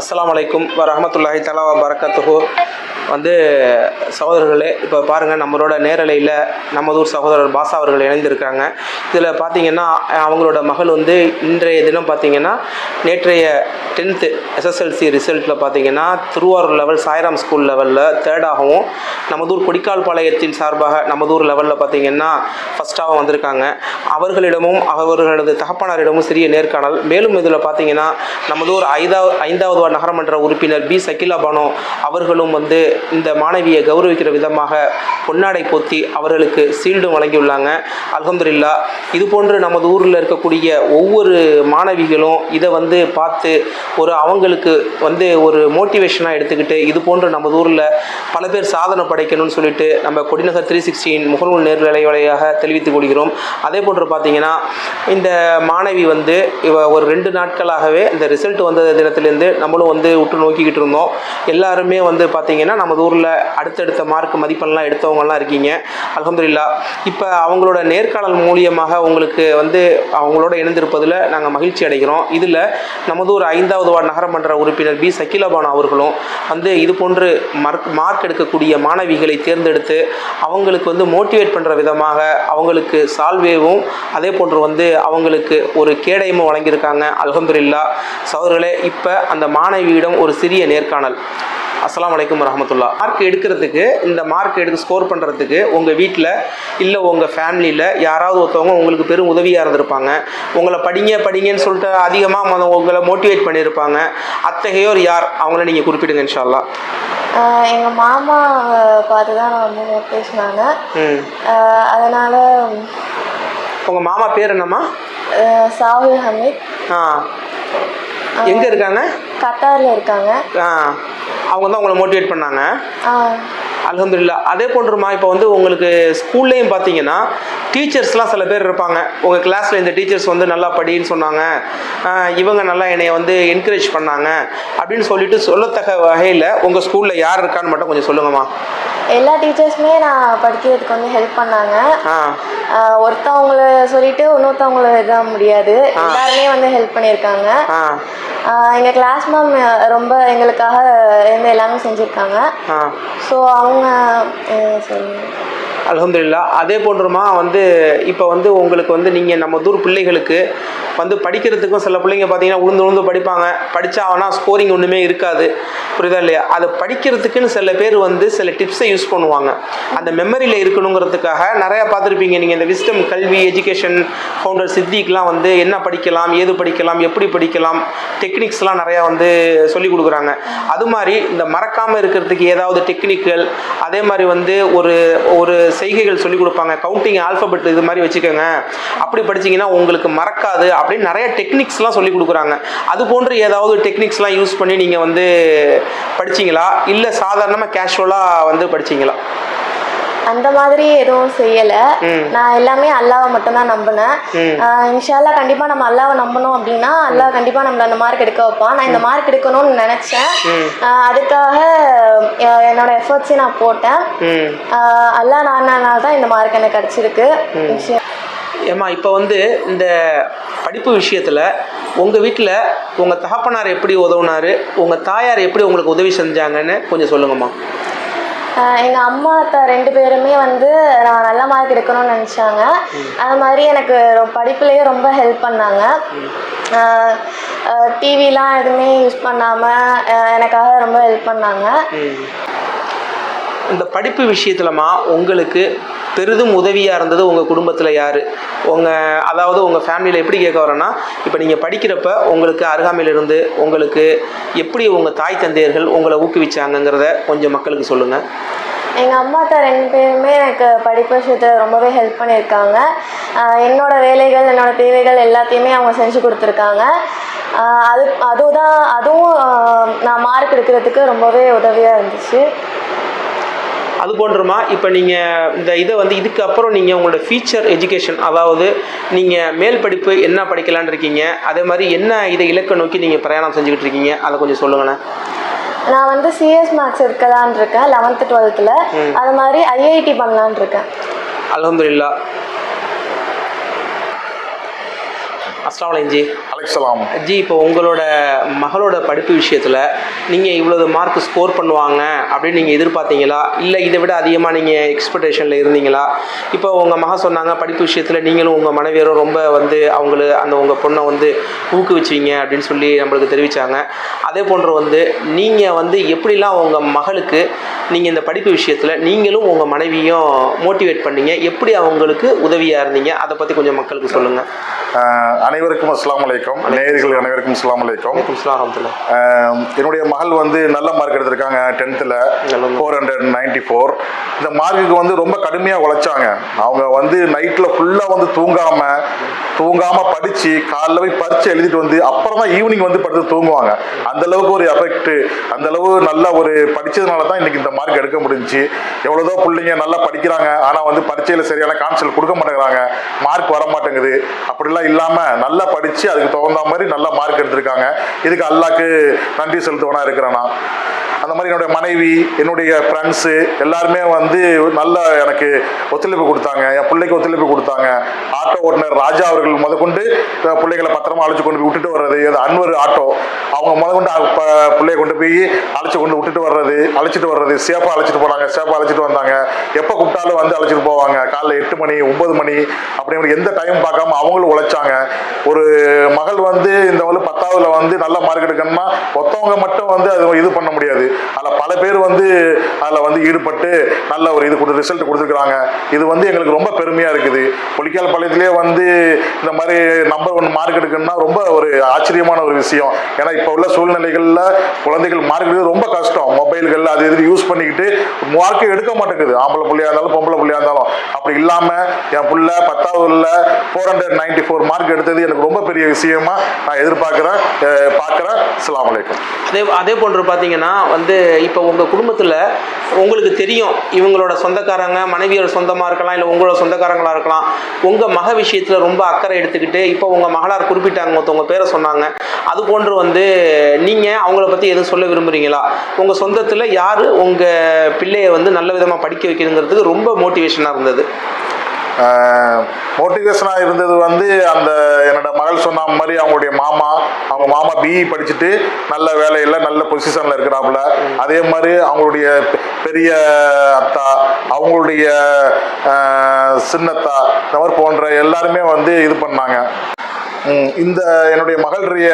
அஸ்லாம் அலைக்கும் வரமத்துல்லாஹி தலா வரக்கத்துஹு வந்து சகோதரர்களே இப்போ பாருங்கள் நம்மளோட நேரலையில் நமதூர் சகோதரர் பாசா அவர்கள் இணைந்திருக்காங்க. இதில் பார்த்தீங்கன்னா அவங்களோட மகள் வந்து இன்றைய தினம் பார்த்தீங்கன்னா நேற்றைய டென்த்து எஸ்எஸ்எல்சி ரிசல்ட்டில் பார்த்தீங்கன்னா திருவாரூர் லெவல் சாய்ராம் ஸ்கூல் லெவலில் தேர்டாகவும் நமதூர் கொடிக்கால் பாளையத்தின் சார்பாக நமதூர் லெவலில் பார்த்தீங்கன்னா ஃபஸ்ட்டாகவும் வந்திருக்காங்க. அவர்களிடமும் அவர்களது தகப்பனாரிடமும் சிறிய நேர்காணல். மேலும் இதில் பார்த்தீங்கன்னா நமதூர் ஐந்தாவது ஐந்தாவது நகரமன்ற உறுப்பினர் பி. சகிலா பானோ அவர்களும் வந்து இந்த மாணவியை கௌரவிக்கிற விதமாக பொன்னாடை போத்தி அவர்களுக்கு சீல்டும் வழங்கியுள்ளாங்க. அலமதுல்லா இது போன்று நமது ஊரில் இருக்கக்கூடிய ஒவ்வொரு மாணவிகளும் இதை வந்து பார்த்து ஒரு அவங்களுக்கு வந்து ஒரு மோட்டிவேஷனாக எடுத்துக்கிட்டு இது போன்று நமது ஊரில் பல பேர் சாதனை படைக்கணும்னு சொல்லிட்டு நம்ம கொடிநகர் த்ரீ சிக்ஸ்டின் முகநூல் நேர்வலை வழியாக தெரிவித்துக் கொள்கிறோம். அதே போன்று பார்த்தீங்கன்னா இந்த மாணவி வந்து இவ ஒரு ரெண்டு நாட்களாகவே இந்த ரிசல்ட் வந்த தினத்திலேருந்து நம்மளும் வந்து உற்று நோக்கிக்கிட்டு இருந்தோம். எல்லாருமே வந்து பார்த்தீங்கன்னா நமது ஊரில் அடுத்தடுத்த மார்க் மதிப்பெண்லாம் எடுத்தவங்கலாம் இருக்கீங்க. அலமதுல்லா இப்போ அவங்களோட நேர்காணல் மூலியமாக உங்களுக்கு வந்து அவங்களோட இணைந்திருப்பதில் நாங்கள் மகிழ்ச்சி அடைகிறோம். இதில் நமது ஒரு ஐந்தாவது வார்டு நகரமன்ற உறுப்பினர் பி. சக்கிலபானா அவர்களும் வந்து இது போன்று மார்க் மார்க் எடுக்கக்கூடிய மாணவிகளை தேர்ந்தெடுத்து அவங்களுக்கு வந்து மோட்டிவேட் பண்ணுற விதமாக அவங்களுக்கு சால்வேவும் அதே போன்று வந்து அவங்களுக்கு ஒரு கேடயமும் வழங்கியிருக்காங்க. அல்ஹம்துலில்லா சகோதரர்களே இப்போ அந்த மாணவியிடம் ஒரு சிறிய நேர்காணல். அஸ்ஸலாமு அலைக்கும் வரஹமத்துல்லா. மார்க் எடுக்கிறதுக்கு இந்த மார்க் எடுக்க ஸ்கோர் பண்ணுறதுக்கு உங்கள் வீட்டில் இல்லை உங்கள் ஃபேமிலியில் யாராவது ஒருத்தவங்க உங்களுக்கு பெரும் உதவியாக இருந்திருப்பாங்க. உங்களை படிங்க படிங்கன்னு சொல்லிட்டு அதிகமாக உங்களை மோட்டிவேட் பண்ணியிருப்பாங்க. அத்தகையோர் யார்? அவங்கள நீங்கள் குறிப்பிடுங்க இன்ஷா அல்லாஹ் எங்கள் மாமா பார்த்து தான் நான் வந்து பேசினாங்க. ம். அதனால் உங்கள் மாமா பேர் என்னம்மா? சாகுல் ஹமீத். ஆ. எங்கே இருக்காங்க? கத்தாரில் இருக்காங்க. ஆ. அவங்க தான் உங்களை மோட்டிவேட் பண்ணாங்க. ஆ, அல்ஹம்துலில்லா. அதே போன்றுமா இப்போ வந்து உங்களுக்கு ஸ்கூல்லையும் பார்த்தீங்கன்னா டீச்சர்ஸ்லாம் சில பேர் இருப்பாங்க. உங்கள் கிளாஸில் இந்த டீச்சர்ஸ் வந்து நல்லா படின்னு சொன்னாங்க. இவங்க நல்லா என்னைய வந்து என்கரேஜ் பண்ணாங்க. அப்படின்னு சொல்லிட்டு சொல்லத்தக்க வகையில் உங்கள் ஸ்கூலில் யார் இருக்கான்னு மட்டும் கொஞ்சம் சொல்லுங்கம்மா. எல்லா டீச்சர்ஸுமே நான் படிக்கிறதுக்கு வந்து ஹெல்ப் பண்ணாங்க. ஒருத்தவங்கள சொல்லிட்டு இன்னொருத்தவங்கள இதாக முடியாது. எல்லாருமே வந்து ஹெல்ப் பண்ணியிருக்காங்க. எங்கள் கிளாஸ் மேம் ரொம்ப எங்களுக்காக இருந்து எல்லாமே செஞ்சுருக்காங்க. ஸோ அவங்க அஹ், சொல்லுங்க அதே போன்றமா வந்து இப்போ வந்து உங்களுக்கு வந்து நீங்கள் நம்ம தூர் பிள்ளைகளுக்கு வந்து படிக்கிறதுக்கும் சில பிள்ளைங்க பார்த்தீங்கன்னா உளுந்து உளுந்து படிப்பாங்க. படித்தா ஆனால் ஸ்கோரிங் ஒன்றுமே இருக்காது. புரியுதா இல்லையா? அதை படிக்கிறதுக்குன்னு சில பேர் வந்து சில டிப்ஸை யூஸ் பண்ணுவாங்க. அந்த மெமரியில் இருக்கணுங்கிறதுக்காக நிறையா பார்த்துருப்பீங்க நீங்கள் இந்த விஸ்டம் கல்வி எஜுகேஷன் ஃபவுண்டர் சித்திக்லாம் வந்து என்ன படிக்கலாம் ஏது படிக்கலாம் எப்படி படிக்கலாம் டெக்னிக்ஸ்லாம் நிறையா வந்து சொல்லிக் கொடுக்குறாங்க. அது மாதிரி இந்த மறக்காமல் இருக்கிறதுக்கு ஏதாவது டெக்னிக்கல் அதே மாதிரி வந்து ஒரு ஒரு செய்கைகள் சொல்லிக் கொடுப்பாங்க. கவுண்டிங் ஆல்ஃபபெட் இது மாதிரி வச்சுக்கோங்க. அப்படி படிச்சிங்கன்னா உங்களுக்கு மறக்காது அப்படின்னு நிறைய டெக்னிக்ஸ்லாம் சொல்லிக் கொடுக்குறாங்க. அது போன்று ஏதாவது டெக்னிக்ஸ்லாம் யூஸ் பண்ணி நீங்கள் வந்து படிச்சீங்களா? இல்லை சாதாரணமாக கேஷுவலாக வந்து படிச்சீங்களா? அந்த மாதிரி எதுவும் செய்யலை. நான் எல்லாமே அல்லாவை மட்டும்தான் நம்பினேன். இன்ஷால்லா கண்டிப்பாக நம்ம அல்லாவை நம்பணும் அப்படின்னா அல்லாஹ் கண்டிப்பாக நம்மள அந்த மார்க் எடுக்க வைப்பான். நான் இந்த மார்க் எடுக்கணும்னு நினச்சேன். அதுக்காக என்னோட எஃபர்ட்ஸையும் நான் போட்டேன். அல்லாஹ் நானால தான் இந்த மார்க் எனக்கு கிடச்சிருக்கு. ஏம்மா இப்போ வந்து இந்த படிப்பு விஷயத்தில் உங்கள் வீட்டில் உங்கள் தகப்பனார் எப்படி உதவுனாரு உங்கள் தாயார் எப்படி உங்களுக்கு உதவி செஞ்சாங்கன்னு கொஞ்சம் சொல்லுங்கம்மா. எங்கள் அம்மா அத்தா ரெண்டு பேருமே வந்து நான் நல்ல மார்க் எடுக்கணும்னு நினச்சாங்க. அது மாதிரி எனக்கு படிப்புலேயே ரொம்ப ஹெல்ப் பண்ணாங்க. டிவிலாம் எதுவுமே யூஸ் பண்ணாமல் எனக்காக ரொம்ப ஹெல்ப் பண்ணாங்க. இந்த படிப்பு விஷயத்துலமா உங்களுக்கு பெரிதும் உதவியாக இருந்தது உங்கள் குடும்பத்தில் யார்? உங்கள் அதாவது உங்கள் ஃபேமிலியில் எப்படி கேட்க வரேன்னா இப்போ நீங்கள் படிக்கிறப்ப உங்களுக்கு அருகாமையிலிருந்து உங்களுக்கு எப்படி உங்கள் தாய் தந்தையர்கள் உங்களை ஊக்குவிச்சாங்கங்கிறத கொஞ்சம் மக்களுக்கு சொல்லுங்கள் எங்கள் அம்மா அத்தா ரெண்டு பேருமே எனக்கு படிப்பு விஷயத்தில் ரொம்பவே ஹெல்ப் பண்ணியிருக்காங்க. என்னோட வேலைகள் என்னோடய தேவைகள் எல்லாத்தையுமே அவங்க செஞ்சு கொடுத்துருக்காங்க. அது அதுதான் அதுவும் நான் மார்க் எடுக்கிறதுக்கு ரொம்பவே உதவியாக இருந்துச்சு. அது போன்றுமா இப்போ நீங்கள் இந்த இதை வந்து இதுக்கு அப்புறம் நீங்கள் உங்களோட ஃபியூச்சர் எஜுகேஷன் அதாவது நீங்கள் மேல் படிப்பு என்ன படிக்கலான்னு இருக்கீங்க அதே மாதிரி என்ன இதை இலக்கை நோக்கி நீங்கள் பிரயாணம் செஞ்சுக்கிட்டு இருக்கீங்க அதை கொஞ்சம் சொல்லுங்களேன். நான் வந்து சிஎஸ் மேக்ஸ் எடுக்கலான் இருக்கேன் லெவன்த்து டுவெல்த்தில் அது மாதிரி ஐஐடி பண்ணலான் இருக்கேன். அல்ஹம்துலில்லா அஸ்ஸலாமு அலைக்கும் ஜி வலைக்கலாம் ஜி இப்போ உங்களோட மகளோட படிப்பு விஷயத்தில் நீங்கள் இவ்வளவு மார்க் ஸ்கோர் பண்ணுவாங்க அப்படின்னு நீங்கள் எதிர்பார்த்தீங்களா? இல்லை இதை விட அதிகமாக நீங்கள் எக்ஸ்பெக்டேஷனில் இருந்தீங்களா? இப்போ உங்கள் மக சொன்னாங்க படிப்பு விஷயத்தில் நீங்களும் உங்கள் மனைவியரும் ரொம்ப வந்து அவங்கள அந்த உங்கள் பொண்ணை வந்து ஊக்குவிச்சீங்க அப்படின்னு சொல்லி நம்மளுக்கு தெரிவித்தாங்க அதே போன்று வந்து நீங்கள் வந்து எப்படிலாம் உங்கள் மகளுக்கு நீங்கள் இந்த படிப்பு விஷயத்தில் நீங்களும் உங்கள் மனைவியும் மோட்டிவேட் பண்ணீங்க? எப்படி அவங்களுக்கு உதவியாக இருந்தீங்க? அதை பற்றி கொஞ்சம் மக்களுக்கு சொல்லுங்கள் அனைவருக்கும் அஸ்ஸலாமு அலைக்கும். நேயர்கள் அனைவருக்கும் அஹமத்துல்லா அஹ், என்னுடைய மகள் வந்து நல்ல மார்க் எடுத்திருக்காங்க டென்த்தில். ஃபோர் ஹண்ட்ரட் நைன்டி ஃபோர் இந்த மார்க்குக்கு வந்து ரொம்ப கடுமையாக உழைச்சாங்க. அவங்க வந்து நைட்டில் ஃபுல்லாக வந்து தூங்காமல் தூங்காமல் படித்து காலைல போய் பரிச்சு எழுதிட்டு வந்து அப்புறம் தான் ஈவினிங் வந்து படுத்து தூங்குவாங்க. அந்த அளவுக்கு ஒரு எஃபெக்ட் அந்த அளவு நல்ல ஒரு படிச்சதுனால தான் இன்னைக்கு இந்த மார்க் எடுக்க முடிஞ்சுச்சு. எவ்வளோதோ பிள்ளைங்க நல்லா படிக்கிறாங்க. ஆனால் வந்து பரீட்சையில் சரியான கான்செப்ட் கொடுக்க மாட்டேங்கிறாங்க. மார்க் வர மாட்டேங்குது அப்படிலாம் இல்லாமல் நல்லா படித்து அதுக்கு தகுந்த மாதிரி நல்ல மார்க் எடுத்திருக்காங்க. இதுக்கு அல்லாக்கு நன்றி செலுத்துவனா இருக்கிறேன்? அந்த மாதிரி என்னுடைய மனைவி என்னுடைய ஃப்ரெண்ட்ஸு எல்லாருமே வந்து நல்ல எனக்கு ஒத்துழைப்பு கொடுத்தாங்க. என் பிள்ளைக்கு ஒத்துழைப்பு கொடுத்தாங்க. ஆட்டோ ஓட்டுநர் ராஜா அவர்கள் முதற்கொண்டு பிள்ளைகளை பத்திரமா அழைச்சி கொண்டு போய் விட்டுட்டு வர்றது. அது அன்வர் ஆட்டோ. அவங்க முதற்கொண்டு ப- பிள்ளைய கொண்டு போய் அழைச்சி கொண்டு விட்டுட்டு வர்றது அழைச்சிட்டு வர்றது. சேஃபாக அழைச்சிட்டு போனாங்க. சேஃபாக அழைச்சிட்டு வந்தாங்க. எப்போ கூப்பிட்டாலும் வந்து அழைச்சிட்டு போவாங்க. காலைல எட்டு மணி ஒன்பது மணி அப்படி எந்த டைம் பார்க்காம அவங்களும் உழைச்சாங்க. ஒரு மகள் வந்து இந்த வந்து பத்தாவதுல வந்து நல்ல மார்க் எடுக்கணும்னா ஒருத்தவங்க மட்டும் வந்து அது இது பண்ண முடியாது. அதில் பல பேர் வந்து அதில் வந்து ஈடுபட்டு நல்ல ஒரு இது கொடு ரிசல்ட் கொடுத்துருக்குறாங்க. இது வந்து எங்களுக்கு ரொம்ப பெருமையாக இருக்குது. பொலிக்கால் பாளையத்திலே வந்து இந்த மாதிரி நம்பர் ஒன் மார்க் எடுக்கணும்னா ரொம்ப ஒரு ஆச்சரியமான ஒரு விஷயம். ஏன்னா இப்போ உள்ள சூழ்நிலைகளில் குழந்தைகள் மார்க் எடுக்கிறது ரொம்ப கஷ்டம். மொபைல்கள் அது இது யூஸ் பண்ணிக்கிட்டு மார்க்கே எடுக்க மாட்டேங்குது. ஆம்பளை பிள்ளையா இருந்தாலும் பொம்பளை பிள்ளையா இருந்தாலும். அப்படி இல்லாமல் என் புள்ள பத்தாவதுல four hundred ninety four mark எடுத்தது எனக்கு ரொம்ப பெரிய விஷயமா நான் எதிர்பார்க்குறேன். பார்க்குறேன். அஸ்ஸலாமு அதே அதே போன்று பார்த்தீங்கன்னா வந்து இப்போ உங்கள் குடும்பத்தில் உங்களுக்கு தெரியும் இவங்களோட சொந்தக்காரங்க மனைவியோட சொந்தமாக இருக்கலாம் இல்லை உங்களோட சொந்தக்காரங்களாக இருக்கலாம். உங்கள் மக விஷயத்தில் ரொம்ப அக்கறை எடுத்துக்கிட்டு இப்போ உங்கள் மகளார் குறிப்பிட்டாங்க ஒருத்தவங்க பேரை சொன்னாங்க. அது போன்று வந்து நீங்கள் அவங்கள பற்றி எதுவும் சொல்ல விரும்புகிறீங்களா உங்கள் சொந்தத்தில் யார் உங்கள் பிள்ளையை வந்து நல்ல விதமாக படிக்க வைக்கணுங்கிறதுக்கு ரொம்ப மோட்டிவேஷனாக இருந்தது? மோட்டிவேஷனாக இருந்தது வந்து அந்த என்னோட மகள் சொன்ன மாதிரி அவங்களுடைய மாமா அவங்க மாமா பிஇ படிச்சுட்டு நல்ல வேலையில் நல்ல பொசிஷனில் இருக்கிறாப்புல. அதே மாதிரி அவங்களுடைய பெ- பெரிய அத்தா அவங்களுடைய சின்னத்தா இந்த மாதிரி போன்ற எல்லாருமே வந்து இது பண்ணாங்க. இந்த என்னுடைய மகளுடைய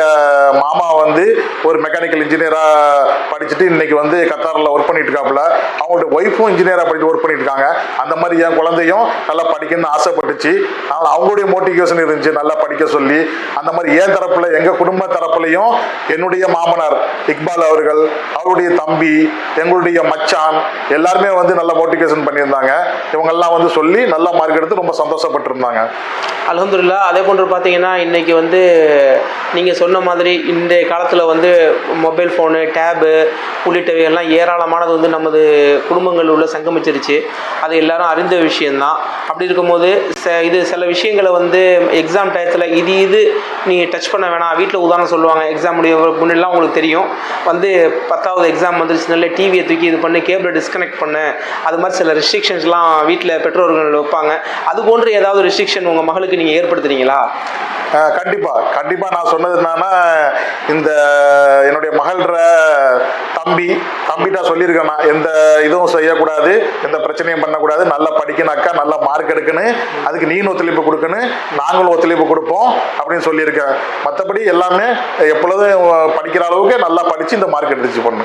மாமா வந்து ஒரு மெக்கானிக்கல் இன்ஜினியராக படிச்சுட்டு இன்னைக்கு வந்து கத்தாரில் ஒர்க் பண்ணிட்டு இருக்காப்புல அவங்களுடைய ஒய்ஃபும் இன்ஜினியராக படிச்சு ஒர்க் பண்ணிட்டு இருக்காங்க அந்த மாதிரி என் குழந்தையும் நல்லா படிக்கணும்னு ஆசைப்பட்டுச்சு. அதனால் அவங்களுடைய மோட்டிவேஷன் இருந்துச்சு நல்லா படிக்க சொல்லி. அந்த மாதிரி என் தரப்பில் எங்கள் குடும்ப தரப்புலையும் என்னுடைய மாமனார் இக்பால் அவர்கள் அவருடைய தம்பி எங்களுடைய மச்சான் எல்லாருமே வந்து நல்ல மோட்டிவேஷன் பண்ணியிருந்தாங்க. இவங்கெல்லாம் வந்து சொல்லி நல்லா மார்க் எடுத்து ரொம்ப சந்தோஷப்பட்டிருந்தாங்க. அலமதுல்லா அதே போன்று பார்த்தீங்கன்னா இன்றைக்கி வந்து நீங்கள் சொன்ன மாதிரி இன்றைய காலத்தில் வந்து மொபைல் ஃபோனு டேபு உள்ளிட்டவை எல்லாம் ஏராளமானது வந்து நமது குடும்பங்கள் உள்ள சங்கமிச்சிருச்சு. அது எல்லாரும் அறிந்த விஷயந்தான் அப்படி இருக்கும்போது ச இது சில விஷயங்களை வந்து எக்ஸாம் டயத்தில் இது இது நீங்கள் டச் பண்ண வேணாம். வீட்டில் உதாரணம் சொல்லுவாங்க. எக்ஸாம் முடிய முன்னெல்லாம் உங்களுக்கு தெரியும். வந்து பத்தாவது எக்ஸாம் வந்துருச்சு. நல்ல டிவியை தூக்கி இது பண்ணி கேபிளை டிஸ்கனெக்ட் பண்ணு. அது மாதிரி சில ரெஸ்ட்ரிக்ஷன்ஸ்லாம் வீட்டில் பெற்றோர்கள் வைப்பாங்க. அது போன்று ஏதாவது ரெஸ்ட்ரிக்ஷன் உங்கள் மகளுக்கு நீங்கள் ஏற்படுத்துறீங்களா? கண்டிப்பா கண்டிப்பா நான் சொன்னது என்னன்னா இந்த என்னுடைய மகள்ற தம்பி தம்பிட்ட சொல்லியிருக்கேன் நான் எந்த இதுவும் செய்யக்கூடாது எந்த பிரச்சனையும் பண்ணக்கூடாது நல்லா படிக்கணும் அக்கா நல்லா மார்க் எடுக்கணும் அதுக்கு நீனும் ஒத்துழைப்பு கொடுக்கணும் நாங்களும் ஒத்துழைப்பு கொடுப்போம் அப்படின்னு சொல்லியிருக்கேன். மற்றபடி எல்லாமே எப்பொழுதும் படிக்கிற அளவுக்கு நல்லா படிச்சு இந்த மார்க் எடுத்துச்சு பண்ணு.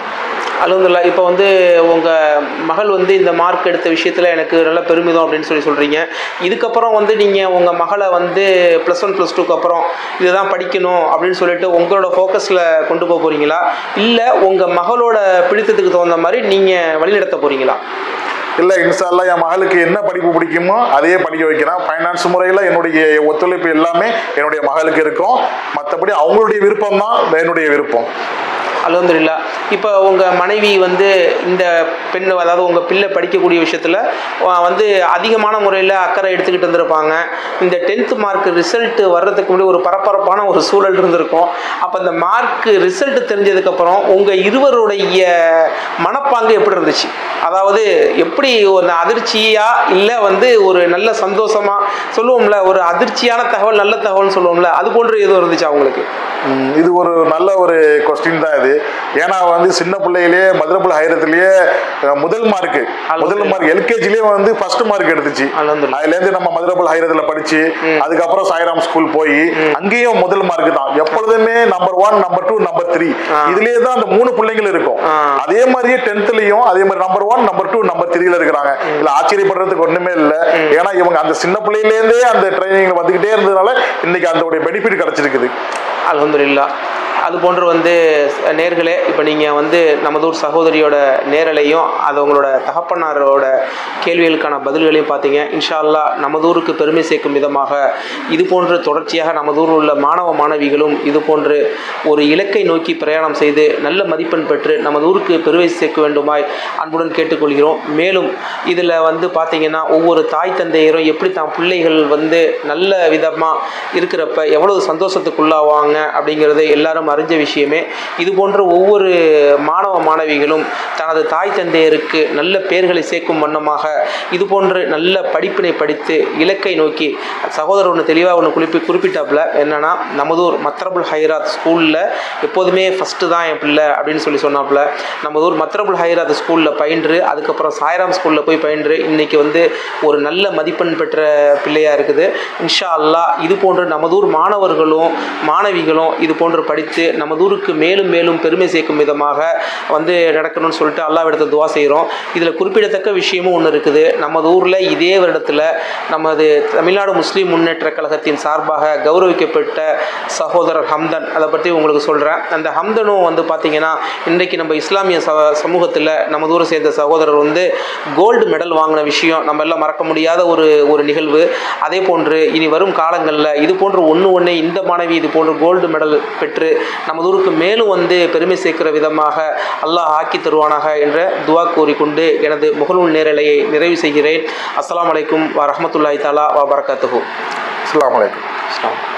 அலமதுல்லா இப்போ வந்து உங்கள் மகள் வந்து இந்த மார்க் எடுத்த விஷயத்தில் எனக்கு நல்ல பெருமிதம் அப்படின்னு சொல்லி சொல்கிறீங்க இதுக்கப்புறம் வந்து நீங்கள் உங்கள் மகளை வந்து ப்ளஸ் ஒன் ப்ளஸ் டூக்கு அப்புறம் இதுதான் படிக்கணும் அப்படின்னு சொல்லிட்டு உங்களோட ஃபோக்கஸில் கொண்டு போக போகிறீங்களா இல்லை உங்கள் மகளோட பிடித்தத்துக்கு தகுந்த மாதிரி நீங்கள் வழிநடத்த போகிறீங்களா இல்லை இன்ஷால்லா என் மகளுக்கு என்ன படிப்பு பிடிக்குமோ அதையே படிக்க வைக்கிறேன். ஃபைனான்ஸ் முறையில் என்னுடைய ஒத்துழைப்பு எல்லாமே என்னுடைய மகளுக்கு இருக்கும். மற்றபடி அவங்களுடைய விருப்பம் தான் என்னுடைய விருப்பம். அலமதுல்லா இப்போ உங்கள் மனைவி வந்து இந்த பெண் அதாவது உங்கள் பிள்ளை படிக்கக்கூடிய விஷயத்தில் வந்து அதிகமான முறையில் அக்கறை எடுத்துக்கிட்டு இருந்திருப்பாங்க. இந்த டென்த்து மார்க் ரிசல்ட்டு வர்றதுக்கு முன்னாடி ஒரு பரபரப்பான ஒரு சூழல் இருந்திருக்கும். அப்போ இந்த மார்க் ரிசல்ட் தெரிஞ்சதுக்கப்புறம் உங்கள் இருவருடைய மனப்பாங்கு எப்படி இருந்துச்சு? அதாவது எப்படி ஒரு அதிர்ச்சியா இல்லை வந்து ஒரு நல்ல சந்தோஷமா? சொல்லுவோம்ல ஒரு அதிர்ச்சியான தகவல் நல்ல தகவல்னு சொல்லுவோம்ல அது போன்று எதுவும் இருந்துச்சு அவங்களுக்கு இது ஒரு நல்ல ஒரு கொஸ்டின் தான் இது. ஏன்னா வந்து சின்ன பிள்ளையிலேயே மதுரப்புல ஹைரத்திலேயே முதல் மார்க் முதல் மார்க் எல்கேஜிலேயே வந்து ஃபர்ஸ்ட் மார்க் எடுத்துச்சு. அல்ஹம்துலில்லாஹ். அதுல இருந்து நம்ம மதுரப்புல ஹைரத்துல படிச்சு அதுக்கப்புறம் சாய்ராம் ஸ்கூல் போய் அங்கேயும் முதல் மார்க் தான். எப்பொழுதுமே number one number two number three இதுலயே தான் அந்த மூணு பிள்ளைங்கள் இருக்கும். அதே மாதிரியே டென்த்லயும் அதே மாதிரி number one number two number த்ரீல இருக்கிறாங்க. இதுல ஆச்சரியப்படுறதுக்கு ஒண்ணுமே இல்லை. ஏன்னா இவங்க அந்த சின்ன பிள்ளையிலேருந்தே அந்த ட்ரைனிங் வந்துகிட்டே இருந்ததுனால இன்னைக்கு அதோடைய பெனிஃபிட் கிடைச்சிருக்குது. அல்ஹம்துலில்லா அது போன்று வந்து நேர்களே இப்போ நீங்கள் வந்து நமதூர் சகோதரியோட நேரலையும் அது உங்களோட தகப்பனாரோட கேள்விகளுக்கான பதில்களையும் பார்த்தீங்க. இன்ஷால்லா நமதூருக்கு பெருமை சேர்க்கும் விதமாக இது போன்று தொடர்ச்சியாக நமதூரில் உள்ள மாணவ மாணவிகளும் இது போன்று ஒரு இலக்கை நோக்கி பிரயாணம் செய்து நல்ல மதிப்பெண் பெற்று நமதூருக்கு பெருமை சேர்க்க வேண்டுமாய் அன்புடன் கேட்டுக்கொள்கிறோம். மேலும் இதில் வந்து பார்த்தீங்கன்னா ஒவ்வொரு தாய் தந்தையரும் எப்படி தான் பிள்ளைகள் வந்து நல்ல விதமாக இருக்கிறப்ப எவ்வளவு சந்தோஷத்துக்குள்ளாவாங்க அப்படிங்கிறது எல்லாரும் அறிஞ்ச விஷயமே. இது போன்ற ஒவ்வொரு மாணவ மாணவிகளும் தனது தாய் தந்தையருக்கு நல்ல பெயர்களை சேர்க்கும் வண்ணமாக இது போன்று நல்ல படிப்பினை படித்து இலக்கை நோக்கி சகோதரர் ஒன்று தெளிவாக ஒன்று குறிப்பி குறிப்பிட்டாப்புல என்னென்னா நமதூர் மத்ரபுல் ஹைராத் ஸ்கூலில் எப்போதுமே ஃபஸ்ட்டு தான் என் பிள்ளை அப்படின்னு சொல்லி சொன்னாப்புல. நமதூர் மத்ரபுல் ஹைராத் ஸ்கூலில் பயின்று அதுக்கப்புறம் சாய்ராம் ஸ்கூலில் போய் பயின்று இன்றைக்கி வந்து ஒரு நல்ல மதிப்பெண் பெற்ற பிள்ளையாக இருக்குது. இன்ஷா அல்லாஹ் இது போன்று நமதூர் மாணவர்களும் மாணவிகளும் இது போன்று படித்து நமதூருக்கு மேலும் மேலும் பெருமை சேர்க்கும் விதமாக வந்து நடக்கணும்னு சொல்லிட்டு அல்லாவிடத்தை துவா செய்கிறோம் இதில் குறிப்பிடத்தக்க விஷயமும் ஒன்று இருக்குது. நமது ஊரில் இதே வருடத்தில் நமது தமிழ்நாடு முஸ்லீம் முன்னேற்ற கழகத்தின் சார்பாக கௌரவிக்கப்பட்ட சகோதரர் ஹம்தன். அதை பற்றி உங்களுக்கு சொல்கிறேன் அந்த ஹம்தனும் வந்து பார்த்திங்கன்னா இன்றைக்கு நம்ம இஸ்லாமிய ச சமூகத்தில் நம்ம ஊரை சேர்ந்த சகோதரர் வந்து கோல்டு மெடல் வாங்கின விஷயம் நம்ம எல்லாம் மறக்க முடியாத ஒரு ஒரு நிகழ்வு. அதே போன்று இனி வரும் காலங்களில் இது போன்ற ஒன்று ஒன்று இந்த மாணவி இது போன்று கோல்டு மெடல் பெற்று நமது ஊருக்கு மேலும் வந்து பெருமை சேர்க்கிற விதமாக அல்லாஹ் ஆக்கி தருவானாக என்ற துவா கூறிக்கொண்டு எனது முகநூல் நேரலையை நிறைவு செய்கிறேன். அஸ்ஸலாமு அலைக்கும் வ ரஹ்மத்துல்லாஹி தஆலா வ பரகாத்துஹு. அஸ்ஸலாமு அலைக்கும். அஸ்ஸலாம்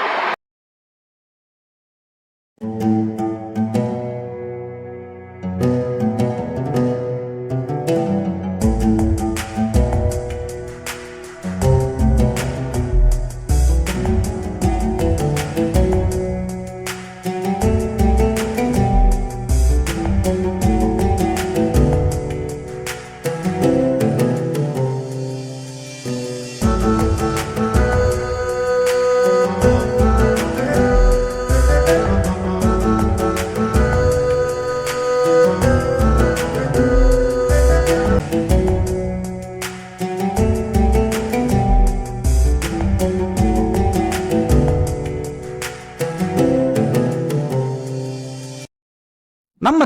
நம்ம